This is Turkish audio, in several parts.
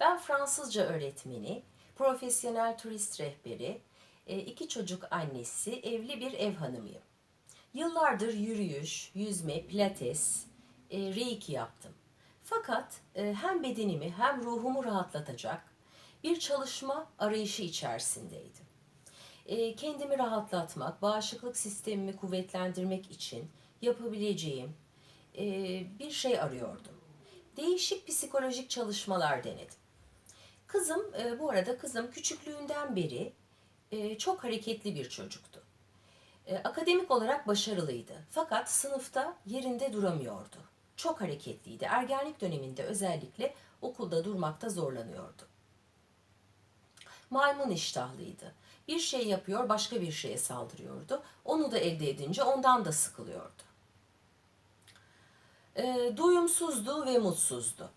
Ben Fransızca öğretmeni, profesyonel turist rehberi, e, iki çocuk annesi, evli bir ev hanımıyım. Yıllardır yürüyüş, yüzme, pilates, e, reiki yaptım. Fakat e, hem bedenimi hem ruhumu rahatlatacak bir çalışma arayışı içerisindeydim. Kendimi rahatlatmak, bağışıklık sistemimi kuvvetlendirmek için yapabileceğim bir şey arıyordum. Değişik psikolojik çalışmalar denedim. Kızım, e, bu arada kızım küçüklüğünden beri e, çok hareketli bir çocuktu. E, akademik olarak başarılıydı. Fakat sınıfta yerinde duramıyordu. Çok hareketliydi. Ergenlik döneminde özellikle okulda durmakta zorlanıyordu. Maymun iştahlıydı. Bir şey yapıyor, başka bir şeye saldırıyordu. Onu da elde edince ondan da sıkılıyordu. E, doyumsuzdu ve mutsuzdu.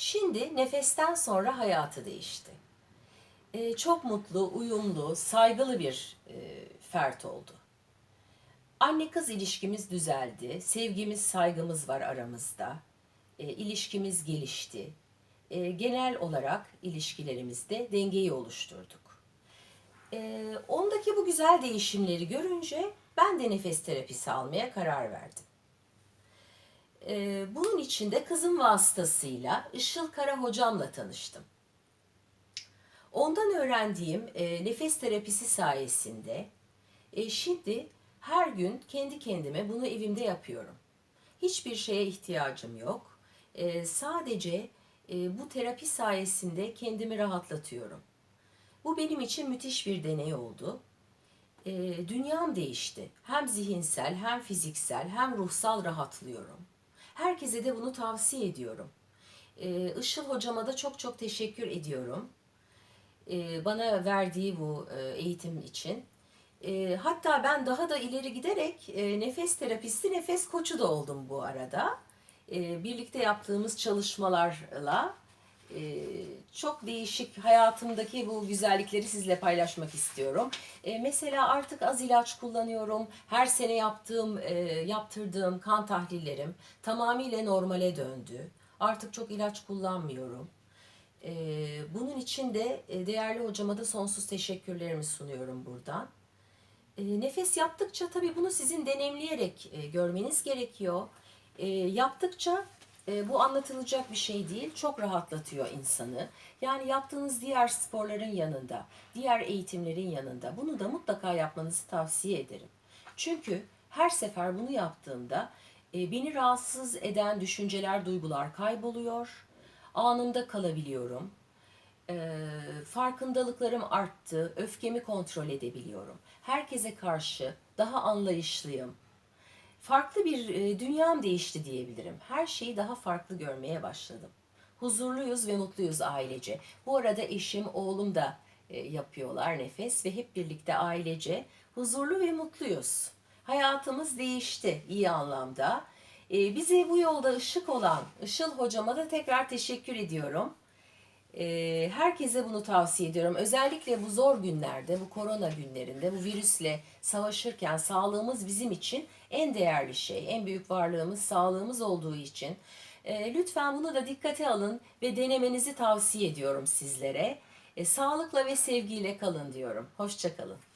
Şimdi nefesten sonra hayatı değişti. E, çok mutlu, uyumlu, saygılı bir e, fert oldu. Anne kız ilişkimiz düzeldi. Sevgimiz, saygımız var aramızda. E, ilişkimiz gelişti. E, genel olarak ilişkilerimizde dengeyi oluşturduk. E, ondaki bu güzel değişimleri görünce ben de nefes terapisi almaya karar verdim. E, bunun için de kızım vasıtasıyla Işıl Kara hocamla tanıştım. Ondan öğrendiğim e, nefes terapisi sayesinde e, şimdi her gün kendi kendime bunu evimde yapıyorum. Hiçbir şeye ihtiyacım yok. E, sadece e, bu terapi sayesinde kendimi rahatlatıyorum. Bu benim için müthiş bir deney oldu. E, dünyam değişti. Hem zihinsel, hem fiziksel, hem ruhsal rahatlıyorum. Herkese de bunu tavsiye ediyorum. E, Işıl hocama da çok çok teşekkür ediyorum e, bana verdiği bu e, eğitim için. E, hatta ben daha da ileri giderek e, nefes terapisti, nefes koçu da oldum bu arada. E, birlikte yaptığımız çalışmalarla e, çok değişik hayatımdaki bu güzellikleri sizle paylaşmak istiyorum. E, mesela artık az ilaç kullanıyorum. Her sene yaptığım, e, yaptırdığım kan tahlillerim tamamıyla normale döndü. Artık çok ilaç kullanmıyorum. Ee, bunun için de e, değerli hocama da sonsuz teşekkürlerimi sunuyorum buradan. Ee, nefes yaptıkça tabii bunu sizin deneyimleyerek e, görmeniz gerekiyor. Ee, yaptıkça e, bu anlatılacak bir şey değil. Çok rahatlatıyor insanı. Yani yaptığınız diğer sporların yanında, diğer eğitimlerin yanında bunu da mutlaka yapmanızı tavsiye ederim. Çünkü her sefer bunu yaptığımda e, beni rahatsız eden düşünceler, duygular kayboluyor anında kalabiliyorum. Ee, farkındalıklarım arttı, öfkemi kontrol edebiliyorum. Herkese karşı daha anlayışlıyım. Farklı bir e, dünyam değişti diyebilirim. Her şeyi daha farklı görmeye başladım. Huzurluyuz ve mutluyuz ailece. Bu arada eşim, oğlum da e, yapıyorlar nefes ve hep birlikte ailece huzurlu ve mutluyuz. Hayatımız değişti iyi anlamda. E, bize bu yolda ışık olan Işıl hocama da tekrar teşekkür ediyorum. E, herkese bunu tavsiye ediyorum. Özellikle bu zor günlerde, bu korona günlerinde, bu virüsle savaşırken sağlığımız bizim için en değerli şey, en büyük varlığımız sağlığımız olduğu için. E, lütfen bunu da dikkate alın ve denemenizi tavsiye ediyorum sizlere. E, sağlıkla ve sevgiyle kalın diyorum. Hoşçakalın.